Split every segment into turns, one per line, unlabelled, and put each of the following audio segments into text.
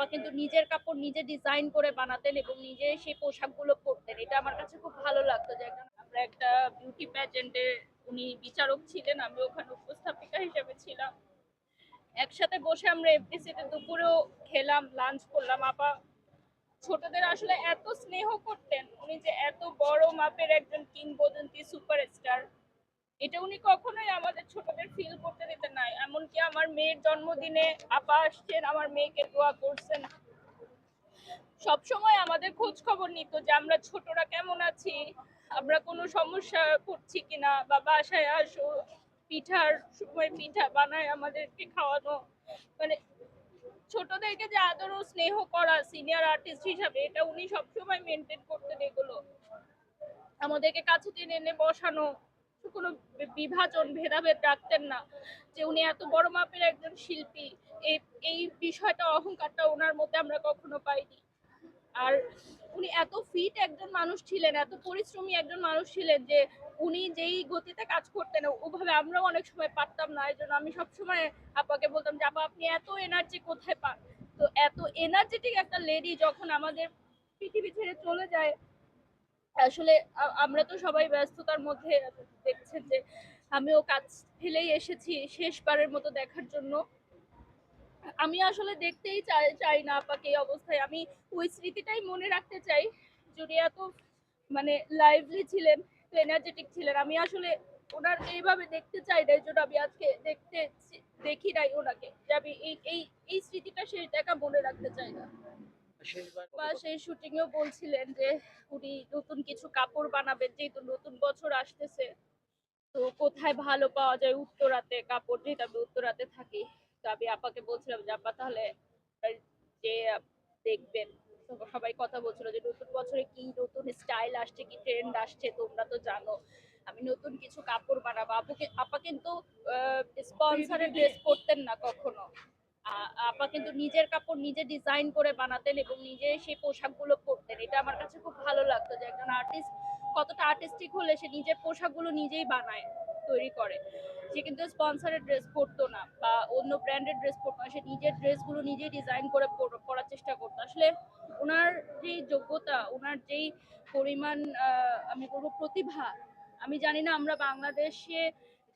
আপা কিন্তু নিজের কাপড় নিজে ডিজাইন করে বানাতেন এবং নিজে সেই পোশাকগুলো পরতেন। এটা আমার কাছে খুব ভালো লাগতো যে একজন, আমরা একটা বিউটি প্যাজেন্টে উনি বিচারক ছিলেন, আমি ওখানে উপস্থাপিকা হিসেবে ছিলাম। একসাথে বসে আমরা এফডিসিতে দুপুরেও খেলাম লাঞ্চ করলাম। আপা ছোটদের আসলে এত স্নেহ করতেন, উনি যে এত বড় মাপের একজন কিংবদন্তি সুপারস্টার এটা উনি কখনোই আমাদের ছোটদের ফিল করতে দিতেন না এমনকি আমার মেয়ের জন্মদিনে আপা আসছেন, আমার মেয়েকে দোয়া করছেন। সব সময় আমাদের খোঁজ খবর নিত যে আমরা ছোটরা কেমন আছি, আমরা কোনো সমস্যা করছি কিনা, বা বাসায় আসো, পিঠার সময় পিঠা বানায় আমাদেরকে খাওয়ানো। মানে ছোটদেরকে যে আদর ও স্নেহ করা সিনিয়র আর্টিস্ট হিসাবে, এটা উনি সবসময় মেনটেন করতেন এগুলো। আমাদেরকে কাছে টেনে এনে বসানো। কোনো বিভাজন, ভেদাভেদ রাখতেন না যে উনি এত বড় মাপের একজন শিল্পী। এই বিষয়টা, অহংকারটা ওনার মধ্যে আমরা কখনো পাইনি। আর উনি এত ফিট একজন মানুষ ছিলেন, এত পরিশ্রমী একজন মানুষ ছিলেন যে উনি যেই গতিতে কাজ করতেন, ওভাবে আমরাও অনেক সময় পারতাম না। এই জন্য আমি সবসময় আপাকে বলতাম যে, আপা, আপনি এত এনার্জি কোথায় পান? তো এত এনার্জেটিক একটা লেডি যখন আমাদের পৃথিবী ছেড়ে চলে যায় আসলে আমরা তো সবাই ব্যস্ততার মধ্যে দেখছেন যে আমিও কাজ ফেলেই এসেছি শেষবারের মতো দেখার জন্য। আমি আসলে দেখতেই চাই চাই না আপাকে এই অবস্থায়। আমি ওই স্মৃতিটাই মনে রাখতে চাই। যদি এত মানে লাইভলি ছিলেন, তো এনার্জেটিক ছিলেন। আমি আসলে ওনার এইভাবে দেখতে চাই না এই জন্য আমি আজকে দেখতে দেখি নাই ওনাকে, যে আমি এই এই স্মৃতিটা শেষ দেখা মনে রাখতে চাই না। বা সেই শুটিং এও বলছিলেন যে উনি নতুন কিছু কাপড় বানাবেন যেহেতু নতুন বছর আসতেছে। তো কোথায় ভালো পাওয়া যায় উত্তরাতে কাপড় যেহেতু আমি উত্তরাতে থাকি। তো আমি আপাকে বলছিলাম যে আপা তাহলে যে দেখবেন সবাই কথা বলছিল যে নতুন বছরে কি নতুন স্টাইল আসছে কি ট্রেন্ড আসছে তোমরা তো জানো। আমি নতুন কিছু কাপড় বানাবো। আপুকে আপা কিন্তু স্পন্সরে ড্রেস করতেন না কখনো। আপা কিন্তু নিজের কাপড় নিজে ডিজাইন করে বানাতেন এবং নিজে সেই পোশাকগুলো পরতেন। এটা আমার কাছে খুব ভালো লাগতো যে একজন আর্টিস্ট কতটা আর্টিস্টিক হলে সে নিজের পোশাকগুলো নিজেই বানায়, তৈরি করে। সে কিন্তু স্পন্সরের ড্রেস পরতো না বা অন্য ব্র্যান্ডের ড্রেস পরতো না, সে নিজের ড্রেসগুলো নিজেই ডিজাইন করে পরার চেষ্টা করতো। আসলে ওনার যেই যোগ্যতা, ওনার যেই পরিমাণ আমি বলব প্রতিভা, আমি জানি না আমরা বাংলাদেশে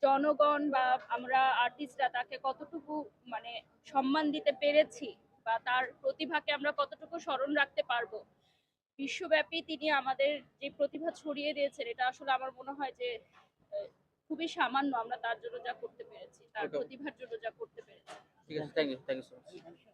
জনগণ বা আমরা আর্টিস্টরা তাকে কতটুকু মানে সম্মান দিতে পেরেছি বা তার প্রতিভাকে আমরা কতটুকু স্মরণ রাখতে পারব? বিশ্বব্যাপী তিনি আমাদের যে প্রতিভা ছড়িয়ে দিয়েছেন এটা আসলে আমার মনে হয় যে খুবই সামান্য আমরা তার জন্য যা করতে পেরেছি তার প্রতিভার জন্য যা করতে পেরেছি।
ঠিক আছে thank you thank you so much